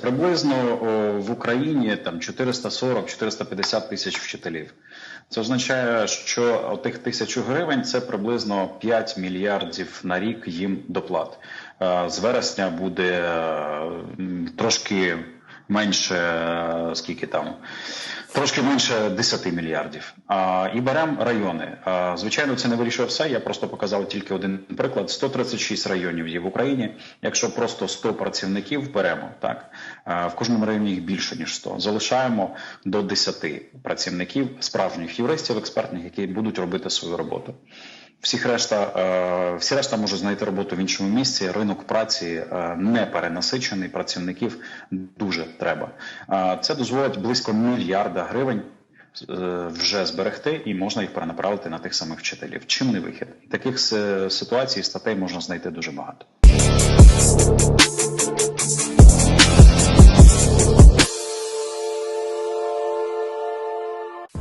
Приблизно в Україні там 440-450 тисяч вчителів. Це означає, що тих тисячу гривень це приблизно 5 мільярдів на рік їм доплат. Е, З вересня буде е, трошки менше, е, скільки там, трошки менше 10 мільярдів. А, і беремо райони. А, звичайно, це не вирішує все. Я просто показав тільки один приклад: 136 районів є в Україні. Якщо просто 100 працівників беремо, так а, в кожному районі їх більше ніж 100. Залишаємо до 10 працівників, справжніх юристів, експертних, які будуть робити свою роботу. Всіх решта, е, всі решта можуть знайти роботу в іншому місці. Ринок праці е, не перенасичений, працівників дуже треба. Е, Це дозволить близько мільярда гривень вже зберегти, і можна їх перенаправити на тих самих вчителів. Чим не вихід? Таких ситуацій, статей можна знайти дуже багато.